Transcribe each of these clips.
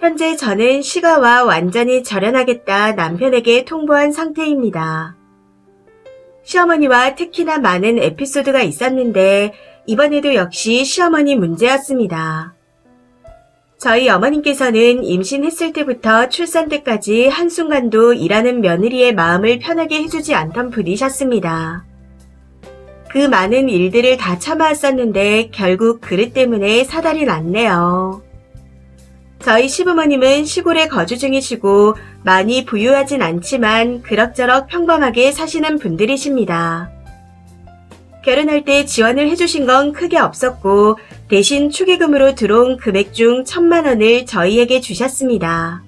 현재 저는 시가와 완전히 절연하겠다 남편에게 통보한 상태입니다. 시어머니와 특히나 많은 에피소드가 있었는데 이번에도 역시 시어머니 문제였습니다. 저희 어머님께서는 임신했을 때부터 출산 때까지 한순간도 일하는 며느리의 마음을 편하게 해주지 않던 분이셨습니다. 그 많은 일들을 다 참아왔었는데 결국 그릇 때문에 사달이 났네요. 저희 시부모님은 시골에 거주 중이시고 많이 부유하진 않지만 그럭저럭 평범하게 사시는 분들이십니다. 결혼할 때 지원을 해주신 건 크게 없었고 대신 축의금으로 들어온 금액 중 천만 원을 저희에게 주셨습니다.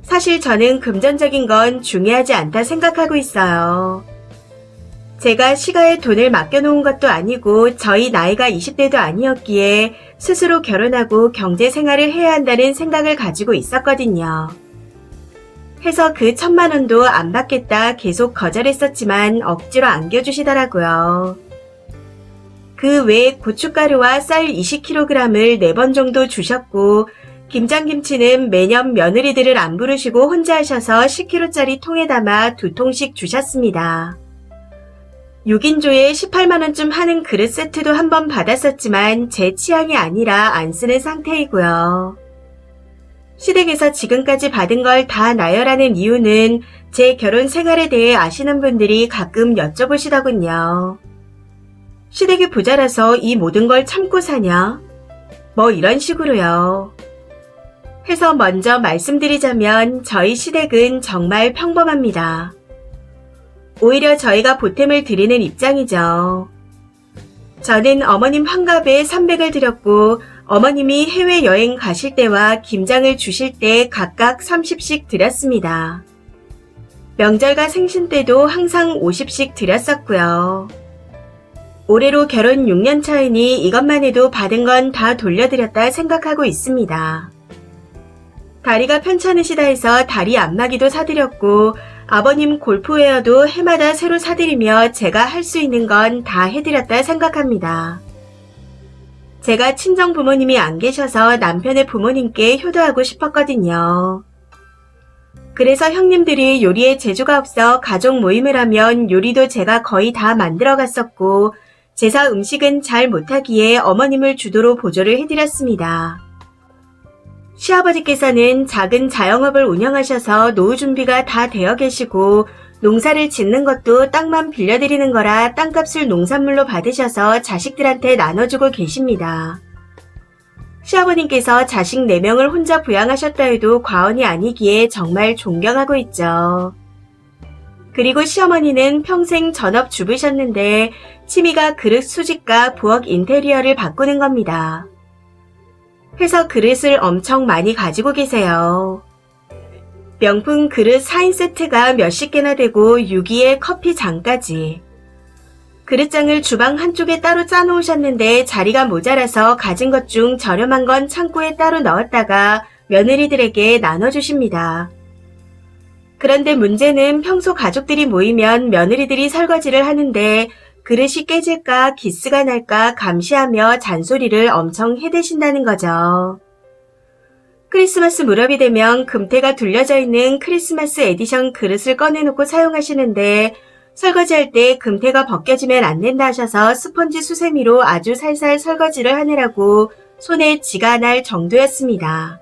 사실 저는 금전적인 건 중요하지 않다 생각하고 있어요. 제가 시가에 돈을 맡겨놓은 것도 아니고 저희 나이가 20대도 아니었기에 스스로 결혼하고 경제 생활을 해야 한다는 생각을 가지고 있었거든요. 해서 그 천만 원도 안 받겠다 계속 거절했었지만 억지로 안겨주시더라고요. 그 외에 고춧가루와 쌀 20kg을 4번 정도 주셨고 김장김치는 매년 며느리들을 안 부르시고 혼자 하셔서 10kg짜리 통에 담아 두 통씩 주셨습니다. 6인조에 18만원쯤 하는 그릇 세트도 한번 받았었지만 제 취향이 아니라 안 쓰는 상태이고요. 시댁에서 지금까지 받은 걸 다 나열하는 이유는 제 결혼 생활에 대해 아시는 분들이 가끔 여쭤보시더군요. 시댁이 부자라서 이 모든 걸 참고 사냐? 뭐 이런 식으로요. 해서 먼저 말씀드리자면 저희 시댁은 정말 평범합니다. 오히려 저희가 보탬을 드리는 입장이죠. 저는 어머님 환갑에 300을 드렸고 어머님이 해외여행 가실 때와 김장을 주실 때 각각 30씩 드렸습니다. 명절과 생신 때도 항상 50씩 드렸었고요. 올해로 결혼 6년 차이니 이것만 해도 받은 건 다 돌려드렸다 생각하고 있습니다. 다리가 편찮으시다 해서 다리 안마기도 사드렸고 아버님 골프웨어도 해마다 새로 사드리며 제가 할 수 있는 건 다 해드렸다 생각합니다. 제가 친정 부모님이 안 계셔서 남편의 부모님께 효도하고 싶었거든요. 그래서 형님들이 요리에 재주가 없어 가족 모임을 하면 요리도 제가 거의 다 만들어 갔었고 제사 음식은 잘 못하기에 어머님을 주도로 보조를 해드렸습니다. 시아버지께서는 작은 자영업을 운영하셔서 노후 준비가 다 되어 계시고 농사를 짓는 것도 땅만 빌려드리는 거라 땅값을 농산물로 받으셔서 자식들한테 나눠주고 계십니다. 시아버님께서 자식 4명을 혼자 부양하셨다 해도 과언이 아니기에 정말 존경하고 있죠. 그리고 시어머니는 평생 전업 주부셨는데 취미가 그릇 수집과 부엌 인테리어를 바꾸는 겁니다. 해서 그릇을 엄청 많이 가지고 계세요. 명품 그릇 4인 세트가 몇십 개나 되고 6기에 커피 잔까지. 그릇장을 주방 한쪽에 따로 짜놓으셨는데 자리가 모자라서 가진 것 중 저렴한 건 창고에 따로 넣었다가 며느리들에게 나눠주십니다. 그런데 문제는 평소 가족들이 모이면 며느리들이 설거지를 하는데 그릇이 깨질까 기스가 날까 감시하며 잔소리를 엄청 해대신다는 거죠. 크리스마스 무렵이 되면 금태가 둘려져 있는 크리스마스 에디션 그릇을 꺼내놓고 사용하시는데 설거지할 때 금태가 벗겨지면 안 된다 하셔서 스펀지 수세미로 아주 살살 설거지를 하느라고 손에 쥐가 날 정도였습니다.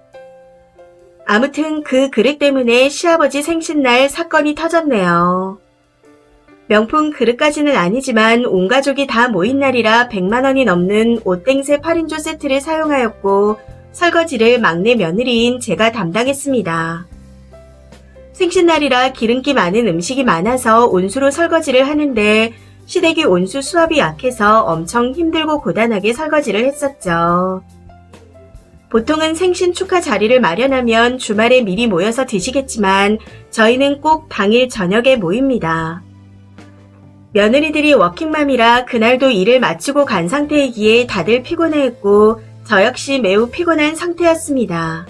아무튼 그 그릇 때문에 시아버지 생신날 사건이 터졌네요. 명품 그릇까지는 아니지만 온 가족이 다 모인 날이라 100만 원이 넘는 옷땡새 8인조 세트를 사용하였고 설거지를 막내 며느리인 제가 담당했습니다. 생신날이라 기름기 많은 음식이 많아서 온수로 설거지를 하는데 시댁이 온수 수압이 약해서 엄청 힘들고 고단하게 설거지를 했었죠. 보통은 생신 축하 자리를 마련하면 주말에 미리 모여서 드시겠지만 저희는 꼭 당일 저녁에 모입니다. 며느리들이 워킹맘이라 그날도 일을 마치고 간 상태이기에 다들 피곤해했고 저 역시 매우 피곤한 상태였습니다.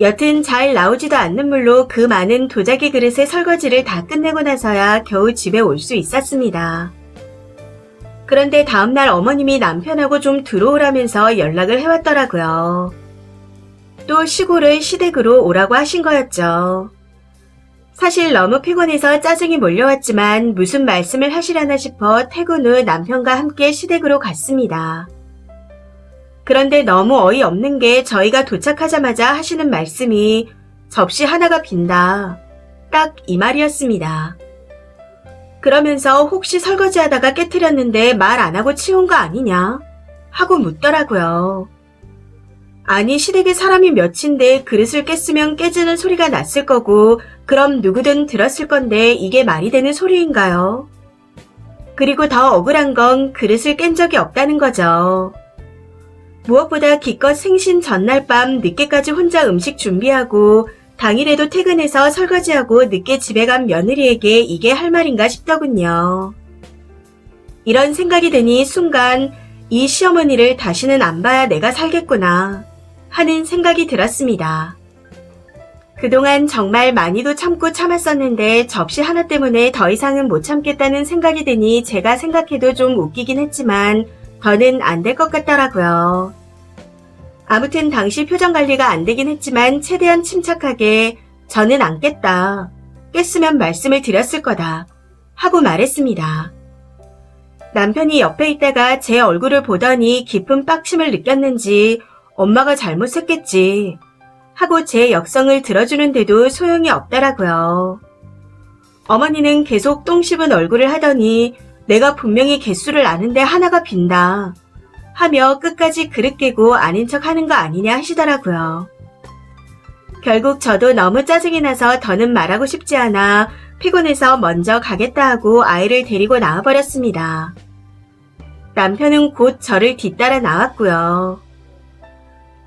여튼 잘 나오지도 않는 물로 그 많은 도자기 그릇의 설거지를 다 끝내고 나서야 겨우 집에 올 수 있었습니다. 그런데 다음날 어머님이 남편하고 좀 들어오라면서 연락을 해왔더라고요. 또 시골을 시댁으로 오라고 하신 거였죠. 사실 너무 피곤해서 짜증이 몰려왔지만 무슨 말씀을 하시려나 싶어 퇴근 후 남편과 함께 시댁으로 갔습니다. 그런데 너무 어이없는 게 저희가 도착하자마자 하시는 말씀이 접시 하나가 빈다. 딱 이 말이었습니다. 그러면서 혹시 설거지 하다가 깨뜨렸는데 말 안 하고 치운 거 아니냐? 하고 묻더라고요. 아니, 시댁에 사람이 몇인데 그릇을 깼으면 깨지는 소리가 났을 거고, 그럼 누구든 들었을 건데 이게 말이 되는 소리인가요? 그리고 더 억울한 건 그릇을 깬 적이 없다는 거죠. 무엇보다 기껏 생신 전날 밤 늦게까지 혼자 음식 준비하고 당일에도 퇴근해서 설거지하고 늦게 집에 간 며느리에게 이게 할 말인가 싶더군요. 이런 생각이 드니 순간 이 시어머니를 다시는 안 봐야 내가 살겠구나 하는 생각이 들었습니다. 그동안 정말 많이도 참고 참았었는데 접시 하나 때문에 더 이상은 못 참겠다는 생각이 드니 제가 생각해도 좀 웃기긴 했지만 더는 안 될 것 같더라고요. 아무튼 당시 표정 관리가 안 되긴 했지만 최대한 침착하게 저는 안 깼다. 깼으면 말씀을 드렸을 거다. 하고 말했습니다. 남편이 옆에 있다가 제 얼굴을 보더니 깊은 빡심을 느꼈는지 엄마가 잘못했겠지. 하고 제 역성을 들어주는데도 소용이 없더라고요. 어머니는 계속 똥 씹은 얼굴을 하더니 내가 분명히 개수를 아는데 하나가 빈다. 하며 끝까지 그릇 깨고 아닌 척 하는 거 아니냐 하시더라고요. 결국 저도 너무 짜증이 나서 더는 말하고 싶지 않아 피곤해서 먼저 가겠다 하고 아이를 데리고 나와버렸습니다. 남편은 곧 저를 뒤따라 나왔고요.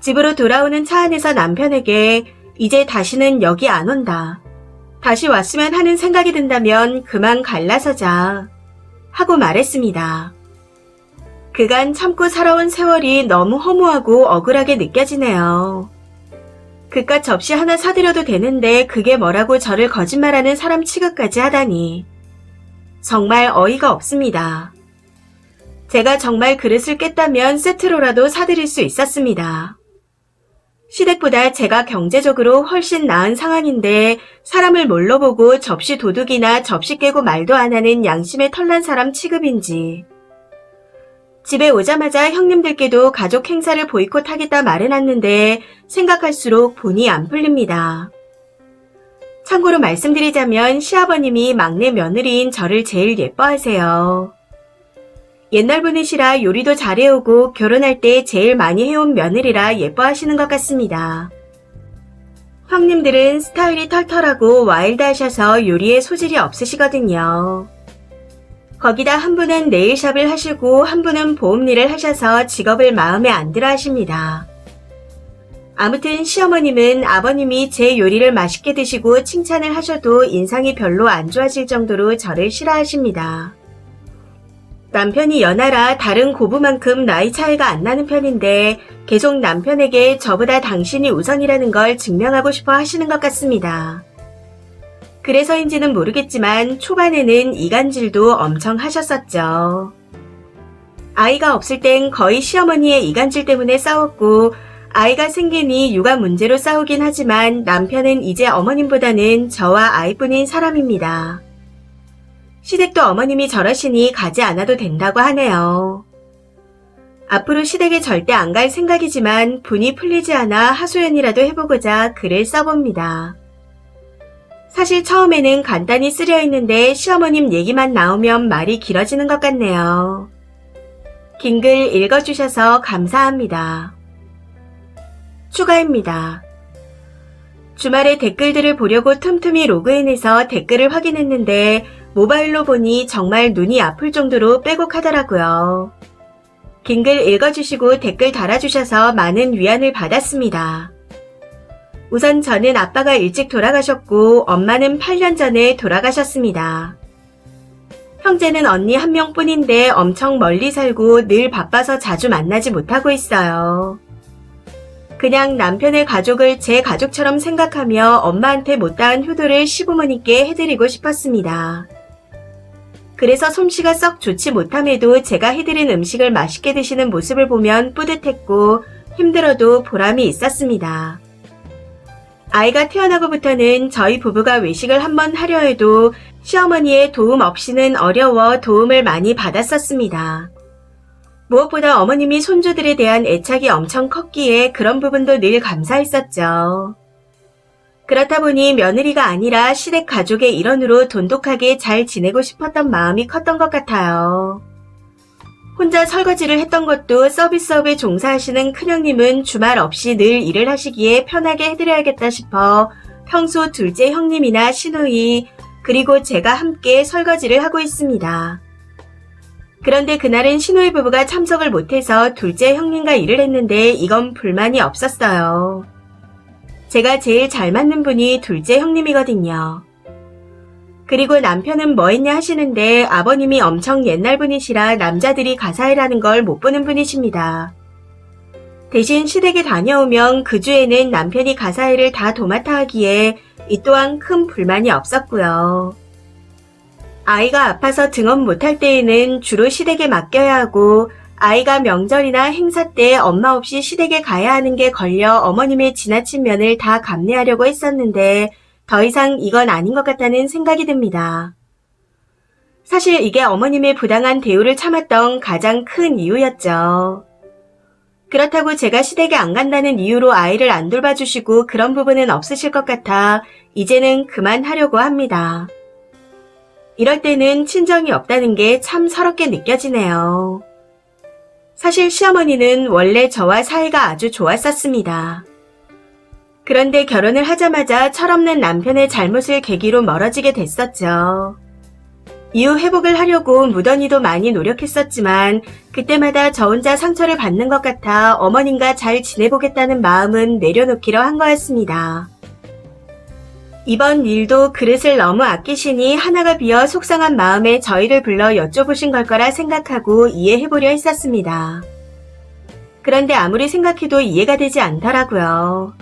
집으로 돌아오는 차 안에서 남편에게 이제 다시는 여기 안 온다. 다시 왔으면 하는 생각이 든다면 그만 갈라서자. 하고 말했습니다. 그간 참고 살아온 세월이 너무 허무하고 억울하게 느껴지네요. 그깟 접시 하나 사드려도 되는데 그게 뭐라고 저를 거짓말하는 사람 취급까지 하다니. 정말 어이가 없습니다. 제가 정말 그릇을 깼다면 세트로라도 사드릴 수 있었습니다. 시댁보다 제가 경제적으로 훨씬 나은 상황인데 사람을 뭘로 보고 접시 도둑이나 접시 깨고 말도 안 하는 양심의 털난 사람 취급인지. 집에 오자마자 형님들께도 가족 행사를 보이콧하겠다 말해놨는데 생각할수록 본이 안 풀립니다. 참고로 말씀드리자면 시아버님이 막내 며느리인 저를 제일 예뻐하세요. 옛날 분이시라 요리도 잘해오고 결혼할 때 제일 많이 해온 며느리라 예뻐하시는 것 같습니다. 형님들은 스타일이 털털하고 와일드하셔서 요리에 소질이 없으시거든요. 거기다 한 분은 네일샵을 하시고 한 분은 보험 일을 하셔서 직업을 마음에 안 들어 하십니다. 아무튼 시어머님은 아버님이 제 요리를 맛있게 드시고 칭찬을 하셔도 인상이 별로 안 좋아질 정도로 저를 싫어하십니다. 남편이 연하라 다른 고부만큼 나이 차이가 안 나는 편인데 계속 남편에게 저보다 당신이 우선이라는 걸 증명하고 싶어 하시는 것 같습니다. 그래서인지는 모르겠지만 초반에는 이간질도 엄청 하셨었죠. 아이가 없을 땐 거의 시어머니의 이간질 때문에 싸웠고 아이가 생기니 육아 문제로 싸우긴 하지만 남편은 이제 어머님보다는 저와 아이뿐인 사람입니다. 시댁도 어머님이 저러시니 가지 않아도 된다고 하네요. 앞으로 시댁에 절대 안 갈 생각이지만 분이 풀리지 않아 하소연이라도 해보고자 글을 써봅니다. 사실 처음에는 간단히 쓰려 했는데 시어머님 얘기만 나오면 말이 길어지는 것 같네요. 긴 글 읽어주셔서 감사합니다. 추가입니다. 주말에 댓글들을 보려고 틈틈이 로그인해서 댓글을 확인했는데 모바일로 보니 정말 눈이 아플 정도로 빼곡하더라고요. 긴 글 읽어주시고 댓글 달아주셔서 많은 위안을 받았습니다. 우선 저는 아빠가 일찍 돌아가셨고 엄마는 8년 전에 돌아가셨습니다. 형제는 언니 한 명뿐인데 엄청 멀리 살고 늘 바빠서 자주 만나지 못하고 있어요. 그냥 남편의 가족을 제 가족처럼 생각하며 엄마한테 못다한 효도를 시부모님께 해드리고 싶었습니다. 그래서 솜씨가 썩 좋지 못함에도 제가 해드린 음식을 맛있게 드시는 모습을 보면 뿌듯했고 힘들어도 보람이 있었습니다. 아이가 태어나고부터는 저희 부부가 외식을 한번 하려 해도 시어머니의 도움 없이는 어려워 도움을 많이 받았었습니다. 무엇보다 어머님이 손주들에 대한 애착이 엄청 컸기에 그런 부분도 늘 감사했었죠. 그렇다 보니 며느리가 아니라 시댁 가족의 일원으로 돈독하게 잘 지내고 싶었던 마음이 컸던 것 같아요. 혼자 설거지를 했던 것도 서비스업에 종사하시는 큰형님은 주말 없이 늘 일을 하시기에 편하게 해드려야겠다 싶어 평소 둘째 형님이나 시누이 그리고 제가 함께 설거지를 하고 있습니다. 그런데 그날은 시누이 부부가 참석을 못해서 둘째 형님과 일을 했는데 이건 불만이 없었어요. 제가 제일 잘 맞는 분이 둘째 형님이거든요. 그리고 남편은 뭐 했냐 하시는데 아버님이 엄청 옛날 분이시라 남자들이 가사일하는 걸 못 보는 분이십니다. 대신 시댁에 다녀오면 그 주에는 남편이 가사일을 다 도맡아 하기에 이 또한 큰 불만이 없었고요. 아이가 아파서 등원 못할 때에는 주로 시댁에 맡겨야 하고 아이가 명절이나 행사 때 엄마 없이 시댁에 가야 하는 게 걸려 어머님의 지나친 면을 다 감내하려고 했었는데 더 이상 이건 아닌 것 같다는 생각이 듭니다. 사실 이게 어머님의 부당한 대우를 참았던 가장 큰 이유였죠. 그렇다고 제가 시댁에 안 간다는 이유로 아이를 안 돌봐주시고 그런 부분은 없으실 것 같아 이제는 그만하려고 합니다. 이럴 때는 친정이 없다는 게 참 서럽게 느껴지네요. 사실 시어머니는 원래 저와 사이가 아주 좋았었습니다. 그런데 결혼을 하자마자 철없는 남편의 잘못을 계기로 멀어지게 됐었죠. 이후 회복을 하려고 무던히도 많이 노력했었지만 그때마다 저 혼자 상처를 받는 것 같아 어머님과 잘 지내보겠다는 마음은 내려놓기로 한 거였습니다. 이번 일도 그릇을 너무 아끼시니 하나가 비어 속상한 마음에 저희를 불러 여쭤보신 걸 거라 생각하고 이해해보려 했었습니다. 그런데 아무리 생각해도 이해가 되지 않더라고요.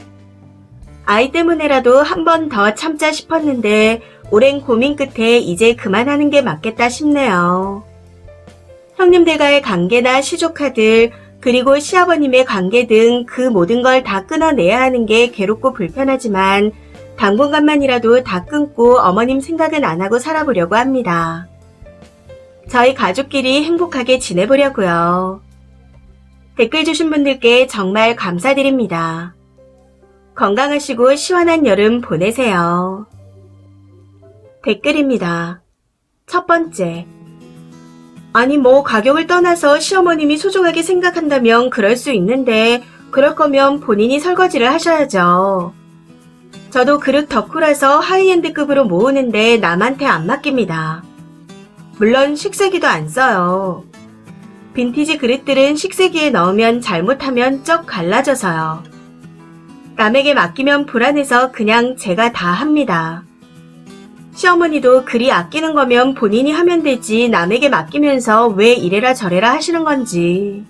아이 때문에라도 한 번 더 참자 싶었는데 오랜 고민 끝에 이제 그만하는 게 맞겠다 싶네요. 형님들과의 관계나 시조카들, 그리고 시아버님의 관계 등 그 모든 걸 다 끊어내야 하는 게 괴롭고 불편하지만 당분간만이라도 다 끊고 어머님 생각은 안 하고 살아보려고 합니다. 저희 가족끼리 행복하게 지내보려고요. 댓글 주신 분들께 정말 감사드립니다. 건강하시고 시원한 여름 보내세요. 댓글입니다. 첫 번째. 아니, 뭐, 가격을 떠나서 시어머님이 소중하게 생각한다면 그럴 수 있는데, 그럴 거면 본인이 설거지를 하셔야죠. 저도 그릇 덕후라서 하이엔드급으로 모으는데 남한테 안 맡깁니다. 물론 식세기도 안 써요. 빈티지 그릇들은 식세기에 넣으면 잘못하면 쩍 갈라져서요. 남에게 맡기면 불안해서 그냥 제가 다 합니다. 시어머니도 그리 아끼는 거면 본인이 하면 되지 남에게 맡기면서 왜 이래라 저래라 하시는 건지.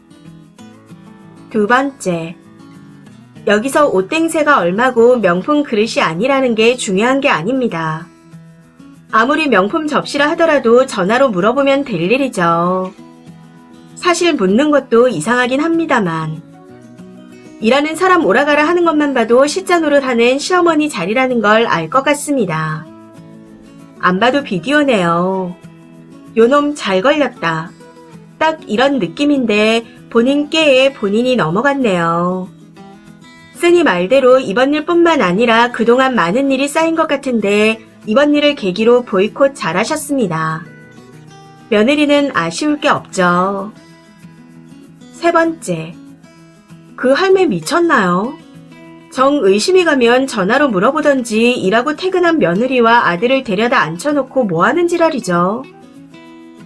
두 번째. 여기서 옷땡새가 얼마고 명품 그릇이 아니라는 게 중요한 게 아닙니다. 아무리 명품 접시라 하더라도 전화로 물어보면 될 일이죠. 사실 묻는 것도 이상하긴 합니다만. 일하는 사람 오라가라 하는 것만 봐도 시자 노릇 하는 시어머니 자리라는 걸 알 것 같습니다. 안 봐도 비디오네요. 요놈 잘 걸렸다. 딱 이런 느낌인데 본인 깨에 본인이 넘어갔네요. 쓰니 말대로 이번 일뿐만 아니라 그동안 많은 일이 쌓인 것 같은데 이번 일을 계기로 보이콧 잘하셨습니다. 며느리는 아쉬울 게 없죠. 세 번째. 그 할매 미쳤나요? 정 의심이 가면 전화로 물어보던지 일하고 퇴근한 며느리와 아들을 데려다 앉혀놓고 뭐하는 지랄이죠.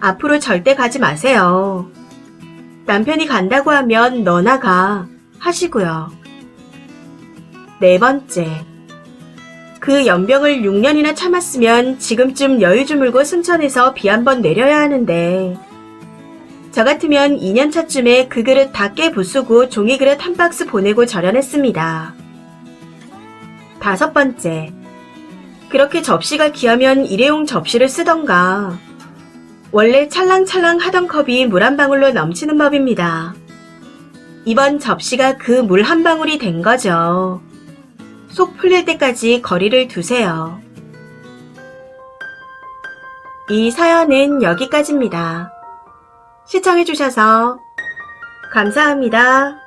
앞으로 절대 가지 마세요. 남편이 간다고 하면 너나 가 하시고요. 네 번째. 그 연병을 6년이나 참았으면 지금쯤 여유 주물고 순천에서 비 한번 내려야 하는데 저 같으면 2년 차쯤에 그 그릇 다 깨 부수고 종이 그릇 한 박스 보내고 절연했습니다. 다섯 번째. 그렇게 접시가 귀하면 일회용 접시를 쓰던가. 원래 찰랑찰랑 하던 컵이 물 한 방울로 넘치는 법입니다. 이번 접시가 그 물 한 방울이 된 거죠. 속 풀릴 때까지 거리를 두세요. 이 사연은 여기까지입니다. 시청해주셔서 감사합니다.